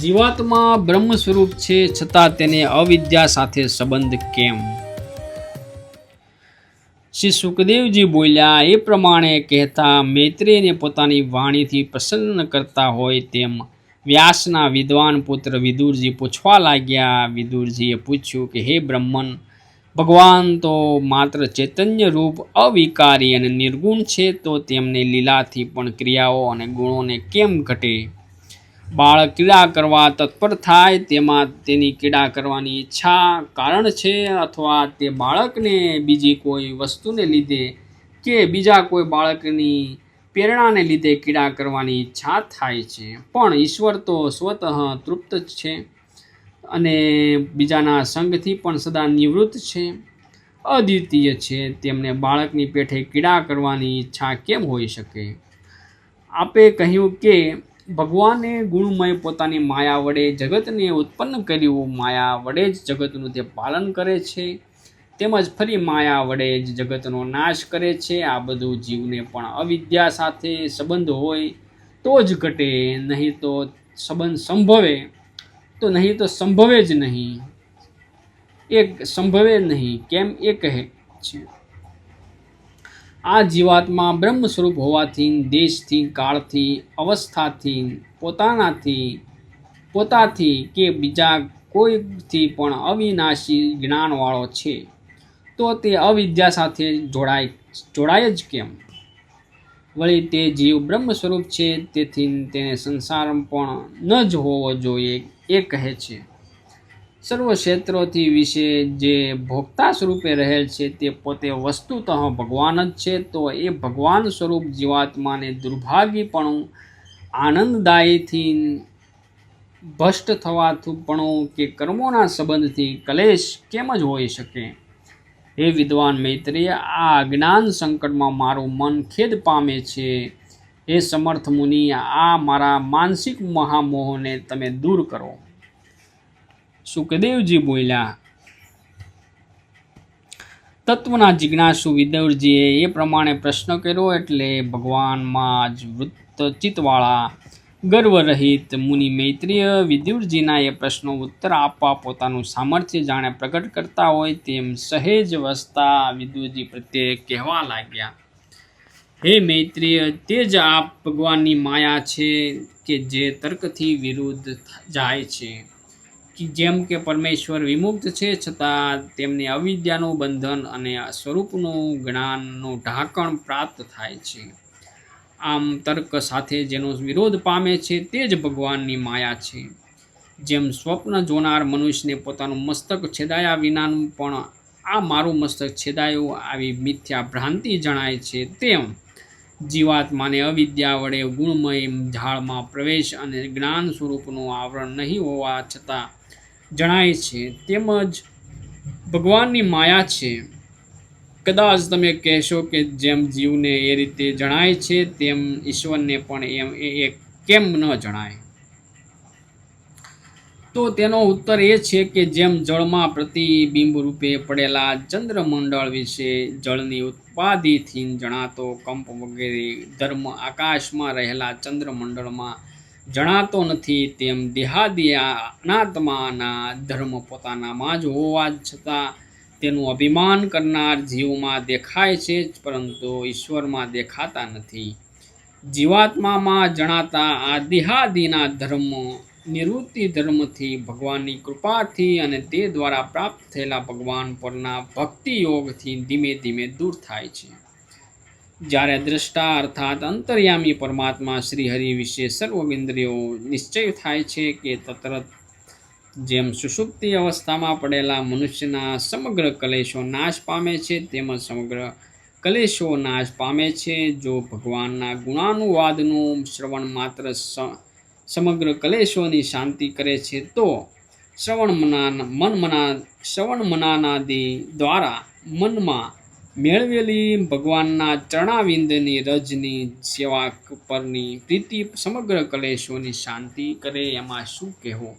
જીવાત્મા બ્રહ્મ સ્વરૂપ છે, છતાં તેને અવિદ્યા સાથે સંબંધ કેમ? શ્રી સુખદેવજી બોલ્યા, એ પ્રમાણે કહેતા મૈત્રેયને પોતાની વાણીથી પ્રસન્ન કરતા હોય તેમ વ્યાસના વિદ્વાન પુત્ર વિદુરજી પૂછવા લાગ્યા. વિદુરજીએ પૂછ્યું કે, હે બ્રહ્મન, ભગવાન તો માત્ર ચૈતન્ય રૂપ અવિકારી અને નિર્ગુણ છે, તો તેમને લીલાથી પણ ક્રિયાઓ અને ગુણોને કેમ ઘટે? બાળક ક્રીડા કરવા તત્પર થાય, તેમાં તેની ક્રીડા કરવાની ઈચ્છા કારણ છે અથવા તે બાળકને બીજી કોઈ વસ્તુને લીધે કે બીજા કોઈ બાળકની પ્રેરણાને લીધે ક્રીડા કરવાની ઈચ્છા થાય છે. પણ ઈશ્વર તો સ્વતઃ તૃપ્ત જ છે અને બીજાના સંગથી પણ સદા નિવૃત્ત છે. અદ્વિતીય છે, તેમને બાળકની પેઠે ક્રીડા કરવાની ઈચ્છા કેમ હોઈ શકે? આપે કહ્યું કે ભગવાને ગુણમય પોતાની માયા વડે જગતને ઉત્પન્ન કર્યું. માયા વડે જ જગતનું તે પાલન કરે છે, તેમજ ફરી માયા વડે જ જગતનો નાશ કરે છે. આ બધું જીવને પણ અવિદ્યા સાથે સંબંધ હોય તો જ ઘટે, નહીં તો સંબંધ સંભવે. તો નહીં તો સંભવે જ નહીં. એક સંભવે નહીં, કેમ એ કહે છે. આ જીવાતમાં બ્રહ્મ સ્વરૂપ હોવાથી, દેશથી, કાળથી, અવસ્થાથી, પોતાનાથી, પોતાથી કે બીજા કોઈથી પણ અવિનાશી જ્ઞાનવાળો છે, તો તે અવિદ્યા સાથે જોડાય જોડાય જ કેમ? વળી તે જીવ બ્રહ્મ સ્વરૂપ છે, તેથી તેને સંસાર પણ ન જ હોવો જોઈએ, એ કહે છે. સર્વ ક્ષેત્રોથી વિશે જે ભોક્તા સ્વરૂપે રહેલ છે તે પોતે વસ્તુતઃ ભગવાન જ છે, તો એ ભગવાન સ્વરૂપ જીવાત્માને દુર્ભાગ્યપણું આનંદદાયીથી ભ્રષ્ટ થવાથુંપણું કે કર્મોના સંબંધથી કલેશ કેમ જ હોઈ શકે? હે વિદ્વાન મૈત્રી આ જ્ઞાન સંકટમાં મારું મન ખેદ પામે છે. હે સમર્થ મુનિ આ મારા માનસિક મહામોહને તમે દૂર કરો. સુખદેવજી બોલ્યા, તત્વના જિજ્ઞાસુ વિદવજીએ એ પ્રમાણે પ્રશ્ન કર્યો એટલે ભગવાનમાં જ વૃત્તચિતવાળા ગર્વરહિત મુનિ મૈત્રીય વિદુરજીના એ પ્રશ્નો ઉત્તર આપવા પોતાનું સામર્થ્ય જાણે પ્રગટ કરતા હોય તેમ સહેજ વસતા વિદુરજી પ્રત્યે કહેવા લાગ્યા, હે મૈત્રીય, તે જ આપ ભગવાનની માયા છે કે જે તર્કથી વિરુદ્ધ જાય છે. જેમ કે પરમેશ્વર વિમુક્ત છે, છતાં તેમને અવિદ્યાનું બંધન અને સ્વરૂપનું જ્ઞાનનું ઢાંકણ પ્રાપ્ત થાય છે. આમ તર્ક સાથે જેનો વિરોધ પામે છે, તે જ ભગવાનની માયા છે. જેમ સ્વપ્ન જોનાર મનુષ્યને પોતાનું મસ્તક છેદાયા વિનાનું પણ આ મારું મસ્તક છેદાયું આવી મિથ્યા ભ્રાંતિ જણાય છે, તેમ જીવાત્માને અવિદ્યા વડે ગુણમય ઝાડમાં પ્રવેશ અને જ્ઞાન સ્વરૂપનું આવરણ નહીં હોવા છતાં જણાય છે. તેમજ ભગવાનની માયા છે. કદાચ તમે કહેશો કે જેમ જીવને એ રીતે જણાય છે, તેમ ઈશ્વરને પણ એમ એ કેમ ન જણાય? તો તેનો ઉત્તર એ છે કે જેમ જળમાં પ્રતિબિંબ રૂપે પડેલા ચંદ્રમંડળ વિશે જળની ઉત્પાદિથી જણાતો કંપ વગેરે ધર્મ આકાશમાં રહેલા ચંદ્રમંડળમાં જણાતો નથી તેમ દેહાદી અનાત્માના ધર્મ પોતાનામાં જ હોવા છતાં તેનું અભિમાન કરનાર જીવમાં દેખાય છે જ, પરંતુ ઈશ્વરમાં દેખાતા નથી. જીવાત્મામાં જણાતા આ દેહાદિના ધર્મ નિવૃત્તિ ધર્મથી ભગવાનની કૃપાથી અને તે દ્વારા પ્રાપ્ત થયેલા ભગવાન પરના ભક્તિ યોગથી ધીમે ધીમે દૂર થાય છે. જ્યારે દ્રષ્ટા અર્થાત અંતર્યામી પરમાત્મા શ્રીહરિ વિશે સર્વ ઇન્દ્રિયો નિશ્ચય થાય છે કે તત્ર જેમ સુષુપ્તિ અવસ્થામાં પડેલા મનુષ્યના સમગ્ર કલેશો નાશ પામે છે તેમજ સમગ્ર કલેશો નાશ પામે છે. જો ભગવાનના ગુણાનુવાદનું શ્રવણ માત્ર સમગ્ર કલેશોની શાંતિ કરે છે, તો શ્રવણ મના મન મના, શ્રવણ મનાનાદિ દ્વારા મનમાં મેળવેલી ભગવાનના ચરણાવિંદની રજની સેવા પરની પ્રીતિ સમગ્ર કલેશોની શાંતિ કરે, એમાં શું કહેવું?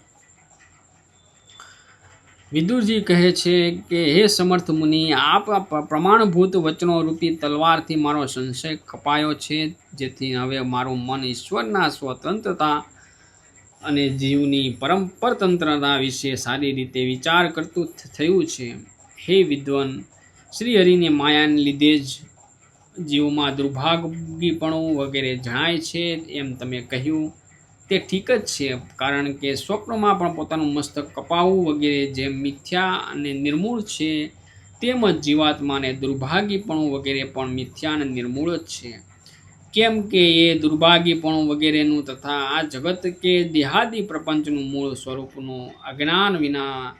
વિદુરજી કહે છે કે, હે સમર્થ મુનિ, આપ પ્રમાણભૂત વચનો રૂપી તલવારથી મારો સંશય કપાયો છે. જેથી હવે મારું મન ઈશ્વરના સ્વતંત્રતા અને જીવની પરમ પરતંત્રતા વિશે સારી રીતે વિચાર કરતું થયું છે. હે વિદ્વાન શ્રી હરિને માયાને લીધે જ જીવમાં દુર્ભાગ્યપણું વગેરે જણાય છે એમ તમે કહ્યું. તે ઠીક જ છે, કારણ કે સ્વપ્નમાં પણ પોતાનું મસ્તક કપાવવું વગેરે જે મિથ્યા અને નિર્મૂળ છે તેમજ જીવાત્માને દુર્ભાગ્યપણું વગેરે પણ મિથ્યા અને નિર્મૂળ જ છે. કેમ કે એ દુર્ભાગ્યપણું વગેરેનું તથા આ જગત કે દેહાદી પ્રપંચનું મૂળ સ્વરૂપનું અજ્ઞાન વિના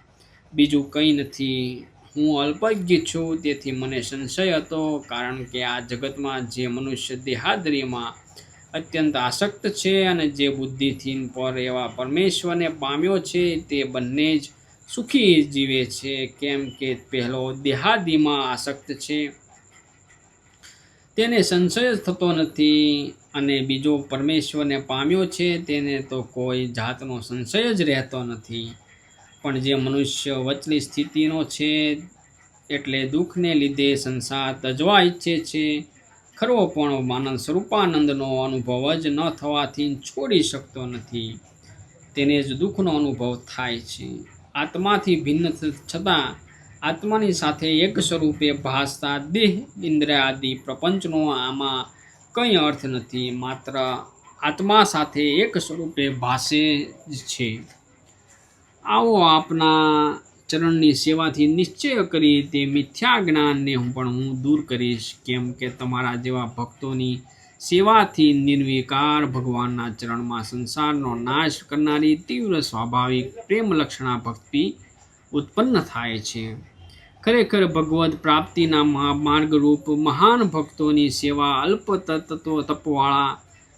બીજું કંઈ નથી. હું અલ્પજ્ઞ છું, તેથી મને સંશય હતો, કારણ કે આ જગતમાં જે મનુષ્ય દેહાદ્રીમાં અત્યંત આસક્ત છે અને જે બુદ્ધિથી પર એવા પરમેશ્વરને પામ્યો છે, તે બંને જ સુખી જીવે છે, કેમ કે પહેલો દેહાદીમાં આસક્ત છે. તેને સંશય થતો નથી અને બીજો પરમેશ્વરને પામ્યો છે, તેને તો કોઈ જાતનો સંશય જ રહેતો નથી. પણ જે મનુષ્ય વચલી સ્થિતિનો છે, એટલે દુઃખને લીધે સંસાર તજવા ઈચ્છે છે, ખરો પણ આનંદ સ્વરૂપાનંદનો અનુભવ જ ન થવાથી છોડી શકતો નથી. તેને જ દુઃખનો અનુભવ થાય છે. આત્માથી ભિન્ન છતાં આત્માની સાથે એક સ્વરૂપે ભાસતા દેહ, ઇન્દ્ર આદિ પ્રપંચનો આમાં કંઈ અર્થ નથી, માત્ર આત્મા સાથે એક સ્વરૂપે ભાષે જ છે. આવો આપના ચરણની સેવાથી નિશ્ચય કરી તે મિથ્યા જ્ઞાનને હું પણ હું દૂર કરીશ, કેમ કે તમારા જેવા ભક્તોની સેવાથી નિર્વિકાર ભગવાનના ચરણમાં સંસારનો નાશ કરનારી તીવ્ર સ્વાભાવિક પ્રેમ લક્ષણા ભક્તિ ઉત્પન્ન થાય છે. ખરેખર ભગવદ્ પ્રાપ્તિના માર્ગરૂપ મહાન ભક્તોની સેવા અલ્પ તત્વ તપવાળા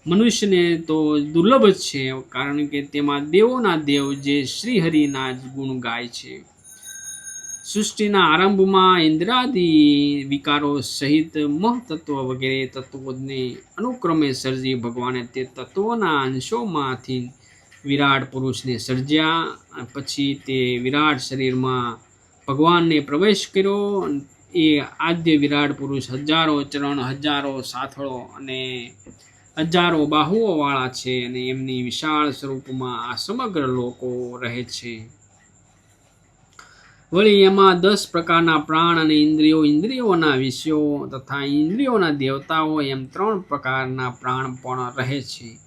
મનુષ્યને તો દુર્લભ જ છે, કારણ કે તેમાં દેવોના દેવ જે શ્રીહરિના જ ગુણ ગાય છે. સૃષ્ટિના આરંભમાં ઇન્દ્રાદિ વિકારો સહિત મહતત્વ વગેરે તત્વોને અનુક્રમે સર્જી ભગવાને તે તત્વોના અંશોમાંથી વિરાટ પુરુષને સર્જ્યા, પછી તે વિરાટ શરીરમાં ભગવાનને પ્રવેશ કર્યો. એ આદ્ય વિરાટ પુરુષ હજારો ચરણ, હજારો સાથળો અને હજારો બાહુઓ વાળા છે અને એમની વિશાળ સ્વરૂપમાં આ સમગ્ર લોકો રહે છે. વળી એમાં દસ પ્રકારના પ્રાણ અને ઇન્દ્રિયો, ઇન્દ્રિયોના વિષયો તથા ઇન્દ્રિયોના દેવતાઓ એમ ત્રણ પ્રકારના પ્રાણ પણ રહે છે.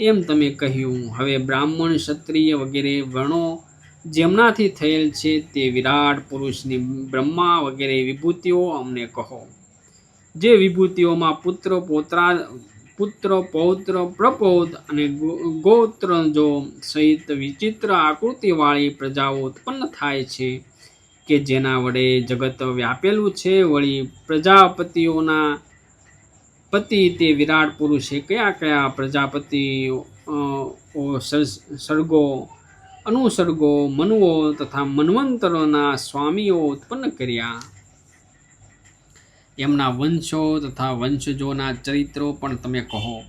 એમ તમે કહ્યું, હવે બ્રાહ્મણ, ક્ષત્રિય વગેરે વર્ણો જેમનાથી થયેલ છે તે વિરાટ પુરુષની બ્રહ્મા વગેરે વિભૂતિઓ અમને કહો. જે વિભૂતિઓમાં પુત્ર, પોત્રા પુત્ર, પૌત્ર પ્રપૌત અને ગો- ગોત્ર જો સહિત વિચિત્ર આકૃતિવાળી પ્રજાઓ ઉત્પન્ન થાય છે કે જેના વડે જગત વ્યાપેલું છે, વળી પ્રજાપતિઓના પતિ તે વિરાટ પુરુષે કયા કયા પ્રજાપતિઓ સર્ગો, અનુસર્ગો, મનુઓ તથા મનવંતરોના સ્વામીઓ ઉત્પન્ન કર્યા? એમના વંશો તથા વંશજોના ચરિત્રો પણ તમે કહો.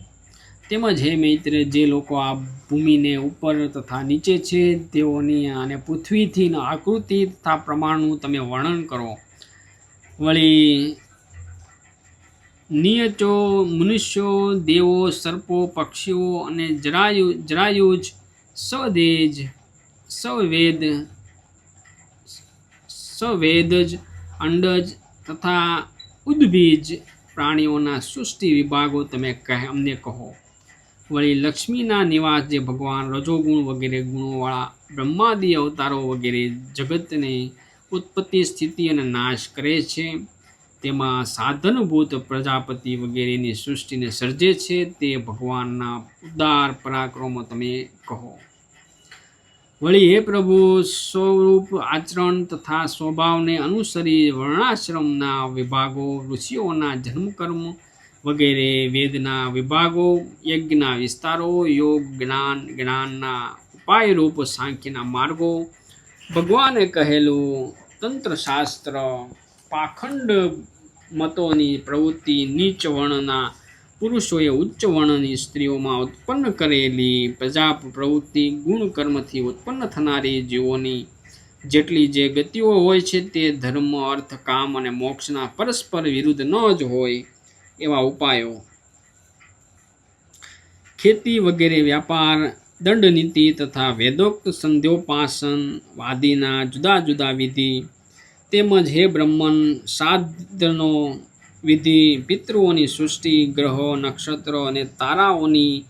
તેમજ હે મૈત્ર, જે લોકો આ ભૂમિને ઉપર તથા નીચે છે, તેઓની અને પૃથ્વીથી આકૃતિ તથા પ્રમાણનું તમે વર્ણન કરો. વળી નિયચો મનુષ્યો, દેવો, સર્પો, પક્ષીઓ અને જરાયુ, જરાયુજ, સ્વદેજ સવેદ સવેદજ અંડજ તથા ઉદ્ભીજ પ્રાણીઓના સૃષ્ટિ વિભાગો તમે કહે અમને કહો. વળી લક્ષ્મીના નિવાસ જે ભગવાન રજોગુણ વગેરે ગુણોવાળા બ્રહ્માદિ અવતારો વગેરે જગતને ઉત્પત્તિ સ્થિતિ અને નાશ કરે છે. તેમાં સાધનભૂત પ્રજાપતિ વગેરેની સૃષ્ટિને સર્જે છે. તે ભગવાનના ઉદાર પરાક્રમો તમે કહો. વળી હે પ્રભુ, સ્વરૂપ, આચરણ તથા સ્વભાવને અનુસરી વર્ણાશ્રમના વિભાગો, ઋષિઓના જન્મકર્મ વગેરે વેદના વિભાગો, યજ્ઞના વિસ્તારો, યોગ, જ્ઞાન, જ્ઞાનના ઉપાયરૂપ સાંખ્યના માર્ગો, ભગવાને કહેલું તંત્રશાસ્ત્ર, પાખંડ મતોની પ્રવૃત્તિ, નીચ વર્ણના પુરુષોએ ઉચ્ચ વર્ણની સ્ત્રીઓમાં ઉત્પન્ન કરેલી પ્રજા પ્રવૃત્તિ ગુણ કર્મથી ઉત્પન્ન થનારી જીવોની જેટલી જે ગતિઓ હોય છે તે ધર્મ, અર્થ, કામ અને મોક્ષના પરસ્પર વિરુદ્ધ ન જ હોય એવા ઉપાયો. ખેતી વગેરે વ્યાપાર, દંડનીતિ તથા વેદોક્ત સંધ્યોપાસન વાદીના જુદા જુદા વિધિ તેમજ હે બ્રહ્મન સાધનો વિધિ પિતૃઓની સૃષ્ટિ, ગ્રહો, નક્ષત્રો અને તારાઓની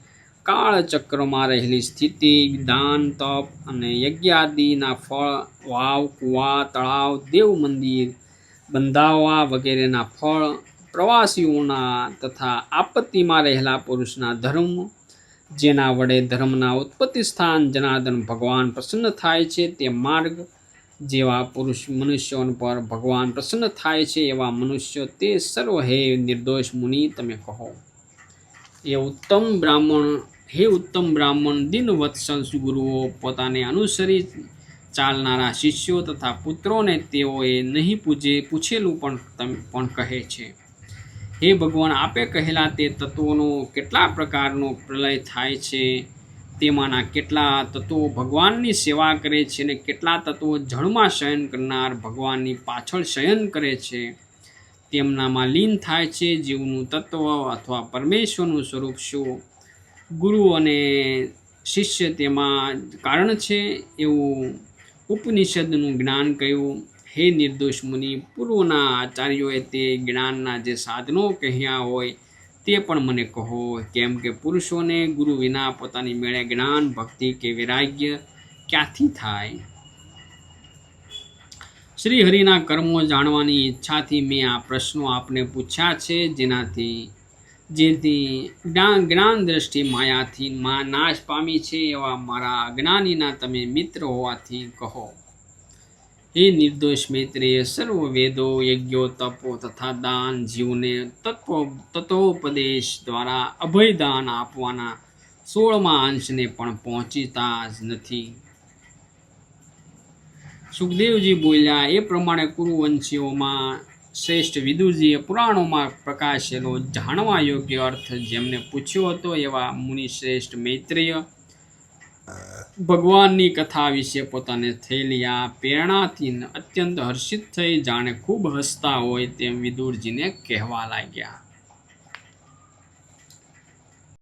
કાળચક્રમાં રહેલી સ્થિતિ, દાન, તપ અને યજ્ઞાદિના ફળ, વાવ, કુવા, તળાવ, દેવ મંદિર બંધાવવા વગેરેના ફળ, પ્રવાસીઓના તથા આપત્તિમાં રહેલા પુરુષના ધર્મ, જેના વડે ધર્મના ઉત્પત્તિ સ્થાન જનાર્દન ભગવાન પ્રસન્ન થાય છે તે માર્ગ જેવા પુરુષ મનુષ્યો પર ભગવાન પ્રસન્ન થાય છે એવા મનુષ્યો તે સર્વ હે નિર્દોષ મુનિ તમે કહો. એ ઉત્તમ બ્રાહ્મણ, હે ઉત્તમ બ્રાહ્મણ, દિનવત્સલ ગુરુઓ પોતાને અનુસરી ચાલનારા શિષ્યો તથા પુત્રોને તેઓએ નહીં પૂજે પૂછેલું પણ પણ કહે છે. હે ભગવાન, આપે કહેલા તે તત્વોનો કેટલા પ્રકારનો પ્રલય થાય છે? તેમાંના કેટલા તત્વો ભગવાનની સેવા કરે છે અને કેટલા તત્વો જળમાં શયન કરનાર ભગવાનની પાછળ શયન કરે છે, તેમનામાં લીન થાય છે, જીવનું તત્વ અથવા પરમેશ્વરનું સ્વરૂપ શું? ગુરુ અને શિષ્ય તેમાં કારણ છે એવું ઉપનિષદનું જ્ઞાન કહ્યું. હે નિર્દોષ મુનિ, પૂર્વના આચાર્યોએ તે જ્ઞાનના જે સાધનો કહ્યા હોય તે પણ મને કહો, કેમ કે પુરુષોને ગુરુ વિના પોતાની મેળે જ્ઞાન, ભક્તિ કે વૈરાગ્ય ક્યાંથી થાય? શ્રી હરિના કર્મો જાણવાની ઈચ્છાથી મેં આ પ્રશ્નો આપને પૂછ્યા છે. જેનાથી, જેથી જ્ઞાન દ્રષ્ટિ માયાથી મા નાશ પામી છે એવા મારા અજ્ઞાનીના તમે મિત્ર હોવાથી કહો. હે નિર્દોષ મૈત્રીય સર્વ વેદો યજ્ઞો, તપો તથા દાન જીવને તત્વ, તત્વોપદેશ દ્વારા અભયદાન આપવાના સોળમા અંશને પણ પહોંચીતા જ નથી. સુખદેવજી બોલ્યા, એ પ્રમાણે કુરુવંશીઓમાં શ્રેષ્ઠ વિદુજીએ પુરાણોમાં પ્રકાશેલો જાણવા યોગ્ય અર્થ જેમને પૂછ્યો હતો એવા મુનિ શ્રેષ્ઠ મૈત્રેય ભગવાનની કથા વિશે પોતાને થયેલી આ પ્રેરણાથી અત્યંત હર્ષિત થઈ. જાણે ખૂબ હસતા હોય તેમ વિદુરજીને કહેવા લાગ્યા.